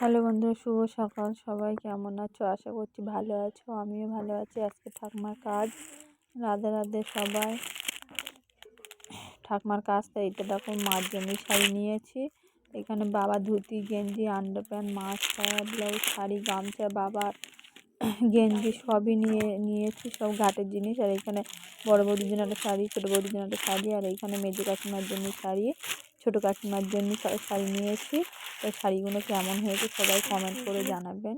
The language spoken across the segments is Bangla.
হ্যালো বন্ধুরা শুভ সকাল। সবাই কেমন আছো? আশা করছি ভালো আছো। আমিও ভালো আছি। আজকে ঠাকুমার কাজ। রাধে রাধে সবাই। ঠাকুমার কাজটা এটা দেখো, মার জন্য শাড়ি নিয়েছি। এখানে বাবা ধুতি, গেঞ্জি আন্ডার প্যান্ট মাছ ব্লাউজ শাড়ি, গামছা, বাবার গেঞ্জি সবই নিয়ে, নিয়েছি। সব ঘাটের জিনিস। আর এখানে বড় বৌদির জন্য একটা শাড়ি, ছোটো বৌদির জন্য একটা শাড়ি, আর এইখানে মেজো কাকিমার জন্য শাড়ি। ছোটো কাকিমার জন্য শাড়ি নিয়েছি তো শাড়িগুলো কেমন হয়েছে সবাই কমেন্ট করে জানাবেন।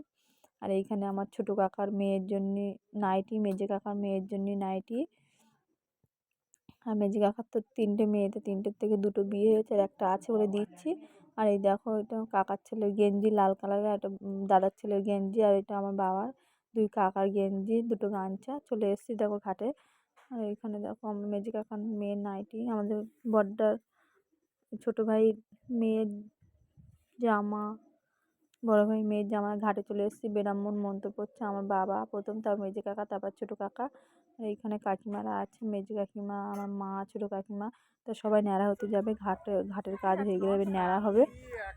আর এইখানে আমার ছোটো কাকার মেয়ের জন্য নাইটি, মেজে কাকার মেয়ের জন্য নাইটি। আর মেজে কাকার তো তিনটে মেয়েতে তিনটের থেকে দুটো বিয়ে হয়েছে আর একটা আছে বলে দিচ্ছি। আর এই দেখো, এটা কাকার ছেলের গেঞ্জি লাল কালারের একটা দাদার ছেলের গেঞ্জি আর এটা আমার বাবার। দুই কাকার গেঞ্জি, দুটো গামছা। চলে এসেছি দেখো ঘাটে। আর এখানে দেখো আমার মেজে কাকার মেয়ের নাইটি, আমাদের বড্ডার ছোটো ভাই মেয়ের জামা, বড়ো ভাই মেয়ের জামা ঘাটে চলে এসেছি। বেরাম্মন মন্ত্র পড়ছে আমার বাবা, প্রথম তার মেজে কাকা, তারপর ছোটো কাকা। এইখানে কাকিমারা আছে, মেজে কাকিমা, আমার মা, ছোটো কাকিমা। তা সবাই ন্যাড়া হতে যাবে, ঘাট, ঘাটের কাজ হয়ে গেলে এবার ন্যাড়া হবে।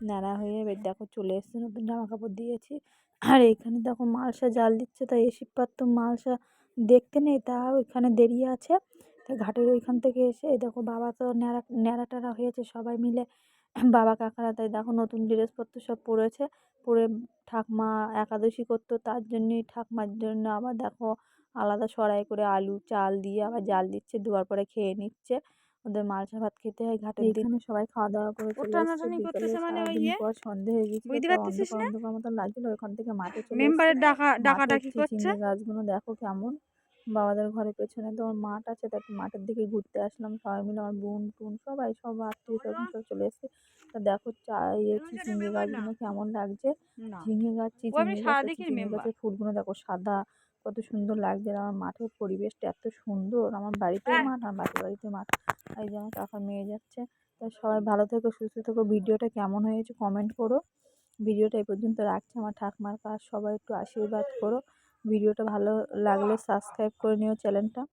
ন্যাড়া হয়ে এবার দেখো চলে এসছে, নতুন জামা কাপড় দিয়েছি। আর এইখানে দেখো মালসা জাল দিচ্ছে, তাই এসির পাত্র মালসা দেখতে নেই তা ওইখানে দেরি আছে। তা ঘাটের ওইখান থেকে এসে দেখো বাবা তো ন্যাড়া ন্যাড়া টাড়া হয়েছে সবাই মিলে। বাবা কাকারা তাই দেখো নতুন ড্রেসপত্র সব পরেছে। পরে ঠাকমা একাদশী করতো তার জন্যই ঠাকমার জন্য আবার দেখো আলাদা সরাই করে আলু চাল দিয়ে আবার জাল দিচ্ছে দুয়ার পরে খেয়ে নিচ্ছে। ওদের মালসা ভাত খেতে হয় ঘাটের দিনে সবাই খাওয়া দাওয়া করে বিকেলে সারাদিন পর সন্ধে হয়ে গেছিল অন্ধকার মতন লাগছিল ওখান থেকে মাঠে চলে মেম্বারের ডাকা ডাকাডাকি করছে? গাছগুলো দেখো কেমন। বাবাদের ঘরের পেছনে তো আমার মাঠ আছে তাই মাঠের দিকে ঘুরতে আসলাম। সবাই মিলে আমার বোন টুন সবাই সব আত্মীয় স্বজন সব চলে এসেছে। তা দেখো চা ইয়ে চিচিঙ্গে গাছগুলো কেমন লাগছে? ঝিঙে গাছ চিচিঙ্গে গাছ চিচিঙ্গে গাছের ফুলগুলো দেখো সাদা কত সুন্দর লাগছে। আর আমার মাঠের পরিবেশটা এত সুন্দর। আমার বাড়িতেও হ্যাঁ। মাঠ আমার বাড়ির বাড়িতে মাঠ। এই যে আমার কাকা মেয়ে যাচ্ছে। তা সবাই ভালো থেকো সুস্থ থেকো। ভিডিওটা কেমন হয়েছে কমেন্ট করো। ভিডিওটা এই পর্যন্ত রাখছি। আমার ঠাকমার কাজ সবাই একটু আশীর্বাদ করো। ভিডিওটা ভালো লাগলে সাবস্ক্রাইব করে নিও চ্যানেলটা